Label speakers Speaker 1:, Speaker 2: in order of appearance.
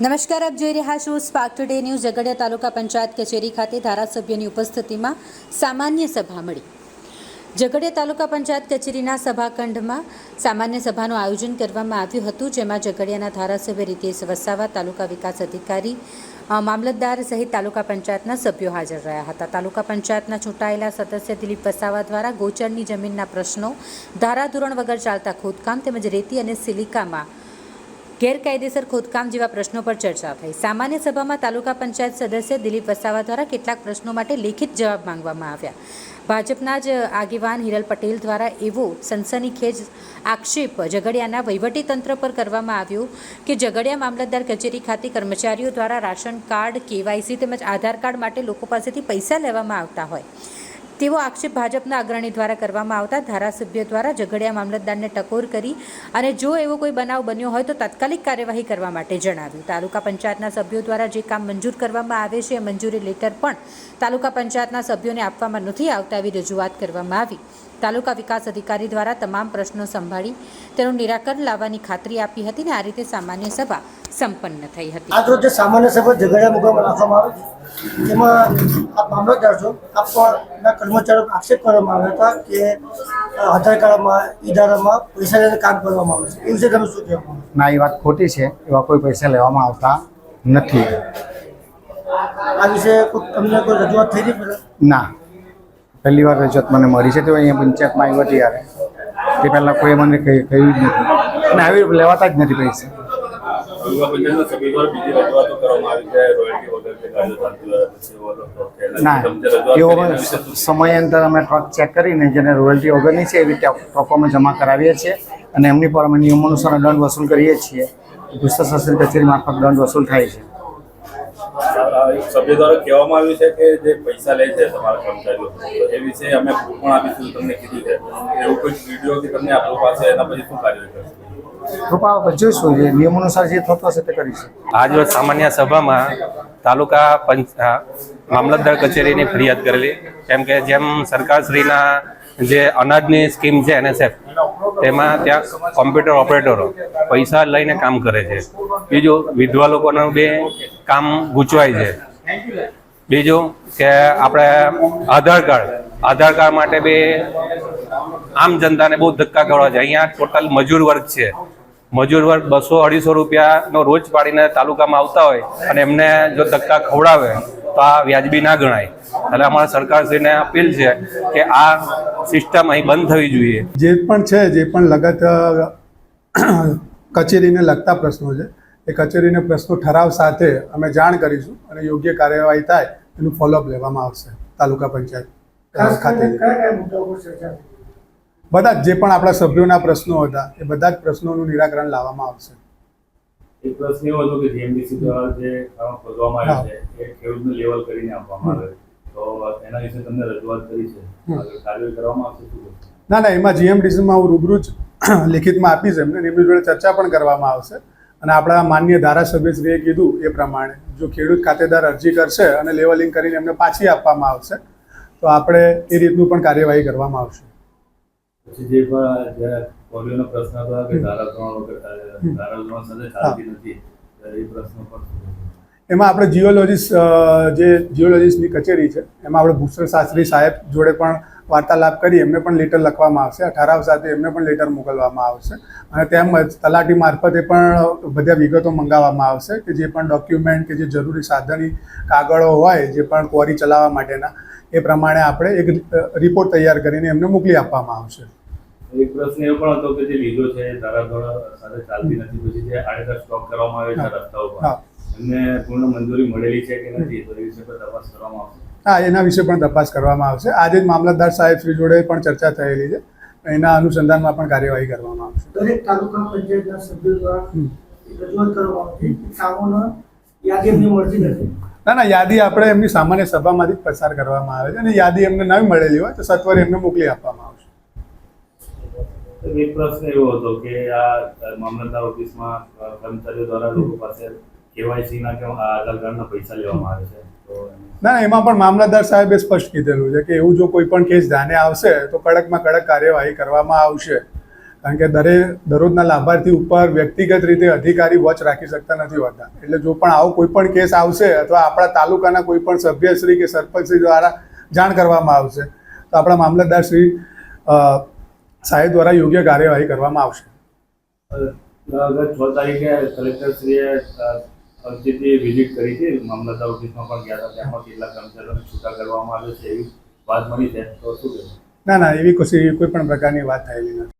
Speaker 1: નમસ્કાર, આપ જોઈ રહ્યા છો spark today news Jhagadia taluka panchayat કચેરી ખાતે ધારાસભ્યોની ઉપસ્થિતિમાં સામાન્ય સભા મળી. ઝઘડિયા તાલુકા પંચાયત કચેરીના સભાખંડમાં સામાન્ય સભાનું આયોજન કરવામાં આવ્યું હતું, જેમાં ઝઘડિયાના ધારાસભ્ય રીતેશ વસાવા, તાલુકા વિકાસ અધિકારી મામલતદાર સહિત તાલુકા પંચાયતના સભ્યો હાજર રહ્યા હતા. તાલુકા પંચાયતના ચૂંટાયેલા સદસ્ય દિલીપ વસાવા દ્વારા ગોચરની જમીનના પ્રશ્નો, ધારાધોરણ વગર ચાલતા ખોદકામ તેમજ રેતી અને સિલિકામાં ગેરકાયદેસર ખોદકામ જેવા પ્રશ્નો પર ચર્ચા થઈ. સામાન્ય સભામાં તાલુકા પંચાયત સદસ્ય દિલીપ વસાવા દ્વારા કેટલાક પ્રશ્નો માટે લેખિત જવાબ માંગવામાં આવ્યા. ભાજપના જ આગેવાન હિરલ પટેલ દ્વારા એવો સનસનીખેજ આક્ષેપ ઝઘડિયાના વહીવટીતંત્ર પર કરવામાં આવ્યો કે ઝઘડિયા મામલતદાર કચેરી ખાતે કર્મચારીઓ દ્વારા રાશન કાર્ડ, કેવાયસી તેમજ આધાર કાર્ડ માટે લોકો પાસેથી પૈસા લેવામાં આવતા હોય. તેવો આક્ષેપ ભાજપના અગ્રણી દ્વારા કરવામાં આવતા ધારાસભ્ય દ્વારા ઝઘડિયા મામલતદારને ટકોર કરી અને જો એવો કોઈ બનાવ બન્યો હોય તો તાત્કાલિક કાર્યવાહી કરવા માટે જણાવ્યું. તાલુકા પંચાયતના સભ્યો દ્વારા જે કામ મંજૂર કરવામાં આવે છે એ મંજૂરી લેટર પણ તાલુકા પંચાયતના સભ્યોને આપવામાં નથી આવતા એવી રજૂઆત કરવામાં આવી. તાલુકા વિકાસ અધિકારી દ્વારા તમામ પ્રશ્નો સંભાળી તેનું નિરાકરણ લાવવાની ખાતરી આપી હતી ને આ રીતે સામાન્ય સભા સંપન્ન થઈ હતી.
Speaker 2: આજ રોજ જે સામાન્ય સભા ઝઘડા મુકામે રાખવામાં આવે છે તેમાં આપ મામલતદાર છો આપના કર્મચારીઓ આક્ષેપ કરવામાં આવ્યા હતા કે આધાર કાર્ડમાં ઈદારામાં પૈસા લઈને કામ કરવામાં આવે છે. એ વિશે તમે શું કહેવા માંગો
Speaker 3: ના એ વાત ખોટી છે. એવા કોઈ પૈસા લેવામાં આવતા નથી.
Speaker 2: આ વિશે કોઈ તમને કોઈ રજૂઆત થઈ હતી
Speaker 3: ના. પહેલી વાર રજૂઆત મને મળી છે તો અહીંયા પંચાયતમાં આવ્યો ત્યારે. તે પહેલાં કોઈ મને કહી કહ્યું જ નથી. અને આવી લેવાતા જ નથી પૈસા. ના એવો સમયાંતર અમે ટ્રક ચેક કરીને જેને રોયલ્ટી વગરની છે એવી ટ્રકોમાં જમા કરાવીએ છીએ અને એમની પર અમે નિયમો અનુસાર દંડ વસૂલ કરીએ છીએ. ગુસ્સા શાસન કચેરી મારફત દંડ વસૂલ થાય છે.
Speaker 4: સભ્ય દ્વારા કહેવામાં આવ્યું છે કે જે પૈસા લે છે તમારા કર્મચારીઓ એ વિશે અમે પણ આપીશું તમને કીધું છે. એવું કોઈ વીડિયો કે તમને આપણી પાસે એના પછી શું કાર્ય કરશે?
Speaker 3: કૃપા જોઈશું જે નિયમ અનુસાર જે થતું હશે તે કરીશું.
Speaker 5: આજરોજ સામાન્ય સભામાં તાલુકા પંચ મામલતદાર કચેરીની ફરિયાદ કરેલી. કેમ કે જેમ સરકારશ્રીના જે અનાજની સ્કીમ છે એનએસએફ, તેમાં ત્યાં કોમ્પ્યુટર ઓપરેટરો પૈસા લઈને કામ કરે છે. બીજું, વિધવા લોકોનું બે કામ ગૂંચવાય છે. બીજું કે આપણે આધાર કાર્ડ આધાર કાર્ડ માટે બી આમ જનતાને બહુ ધક્કા કરવા છે. અહીંયા ટોટલ મજૂર વર્ગ છે. મજૂર વર્ગ બસો અઢીસો રૂપિયાનો રોજ પાડીને તાલુકામાં આવતા હોય અને એમને જો ધક્કા ખવડાવે તો આ વ્યાજબી ના ગણાય. એટલે અમારા સરકારશ્રીને અપીલ છે કે આ સિસ્ટમ અહીં બંધ થવી જોઈએ.
Speaker 6: જે પણ છે જે પણ લગત કચેરીને લગતા પ્રશ્નો છે એ કચેરીને પ્રશ્નો ઠરાવ સાથે અમે જાણ કરીશું અને યોગ્ય કાર્યવાહી થાય એનું ફોલોઅપ લેવામાં આવશે તાલુકા પંચાયત ખાતે. બધા જ જે પણ આપણા સભ્યોના પ્રશ્નો હતા એ બધા જ પ્રશ્નોનું નિરાકરણ લાવવામાં આવશે.
Speaker 4: એક પ્રશ્ન એવો હતો કે જીએમડીસી દ્વારા જે કામ ખોદવામાં આવે છે એ ખેડૂતને લેવલ કરીને આપવામાં આવે. તો એના વિશે તમને રજૂઆત કરી છે. કાર્યવાહી કરવામાં આવશે શું
Speaker 6: ના ના એમાં જીએમડીસીમાં હું રૂબરૂ જ લેખિતમાં આપીશ એમને એમની જોડે ચર્ચા પણ કરવામાં આવશે. અને આપણા માન્ય ધારાસભ્યશ્રીએ કીધું એ પ્રમાણે જો ખેડૂત ખાતેદાર અરજી કરશે અને લેવલિંગ કરીને એમને પાછી આપવામાં આવશે તો આપણે એ રીતનું પણ કાર્યવાહી કરવામાં આવશે.
Speaker 4: પછી જે પણ પોલિયોનો પ્રશ્ન હતો કે ધારાધોરણ વગર ધારાધોરણ સાથે ચાલતી નથી એ પ્રશ્ન પણ
Speaker 6: એમાં આપણે જીઓલોજીસ્ટ જે જીઓલોજીસ્ટની કચેરી છે એમાં આપણે ભૂષણ શાસ્ત્રી સાહેબ જોડે પણ વાર્તાલાપ કરી એમને પણ લેટર લખવામાં આવશે. અઠારાવ ઠરાવ સાથે એમને પણ લેટર મોકલવામાં આવશે. અને તેમજ તલાટી મારફતે પણ બધા વિગતો મંગાવવામાં આવશે કે જે પણ ડોક્યુમેન્ટ કે જે જરૂરી સાધની કાગળો હોય જે પણ ક્વોરી ચલાવવા માટેના એ પ્રમાણે આપણે એક રિપોર્ટ તૈયાર કરીને એમને મોકલી આપવામાં આવશે.
Speaker 4: એક પ્રશ્ન એવો પણ હતો કે જે લીધો છે એ ધારાધોરણ સાથે ચાલતી નથી. પછી જે આડેધડ સ્ટોક કરવામાં આવે છે. રસ્તાઓ પર
Speaker 6: હા.
Speaker 4: એમને પૂર્ણ મંજૂરી મળેલી છે કે નથી? તો એ વિશે પણ તપાસ કરવામાં આવશે.
Speaker 6: હા એના વિશે પણ તપાસ કરવામાં આવશે. આજે જ મામલતદાર સાહેબ શ્રી જોડે પણ ચર્ચા થયેલી છે. એના અનુસંધાનમાં પણ કાર્યવાહી કરવામાં આવશે.
Speaker 2: દરેક તાલુકા પંચાયતના સભ્યો દ્વારા રજૂઆત કરવામાં આવતી કે કામોનો યાદી એમને મળતી નથી.
Speaker 6: ના ના યાદી આપણે એમની સામાન્ય સભામાંથી જ પસાર કરવામાં આવે છે અને યાદી એમને નવી મળેલી હોય તો સત્વરે એમને મોકલી આપવામાં આવશે.
Speaker 4: તો એક પ્રશ્ન એવો હતો કે આ મામલતદાર ઓફિસમાં કર્મચારીઓ દ્વારા લોકો પાસે કેવાયસી ના કે આધાર કાર્ડના પૈસા લેવામાં આવે છે?
Speaker 6: ના એમાં પણ મામલતદાર સાહેબે સ્પષ્ટ કીધેલું છે કે એવું જો કોઈ પણ કેસ ધ્યાને આવશે તો કડકમાં કડક કાર્યવાહી કરવામાં આવશે. કારણ કે દરે દરરોજના લાભાર્થી ઉપર વ્યક્તિગત રીતે અધિકારી વોચ રાખી શકતા નથી હોતા. એટલે જો પણ આવો કોઈ પણ કેસ આવશે અથવા આપણા તાલુકાના કોઈ પણ સભ્યશ્રી કે સરપંચશ્રી દ્વારા જાણ કરવામાં આવશે તો આપણા મામલતદાર શ્રી અ, સાહેબ દ્વારા યોગ્ય કાર્યવાહી કરવામાં આવશે.
Speaker 4: છ તારીખે કલેક્ટરશ્રીએ અરજીથી વિઝિટ કરી હતી મામલતદાર ઓફિસમાં પણ ગયા હતા. તેમાં કેટલાક કર્મચારીઓને છૂટા કરવામાં આવે છે. એવી વાત મળી છે. તો શું
Speaker 6: ના ના એવી કોઈ કોઈ પણ પ્રકારની વાત થયેલી નથી.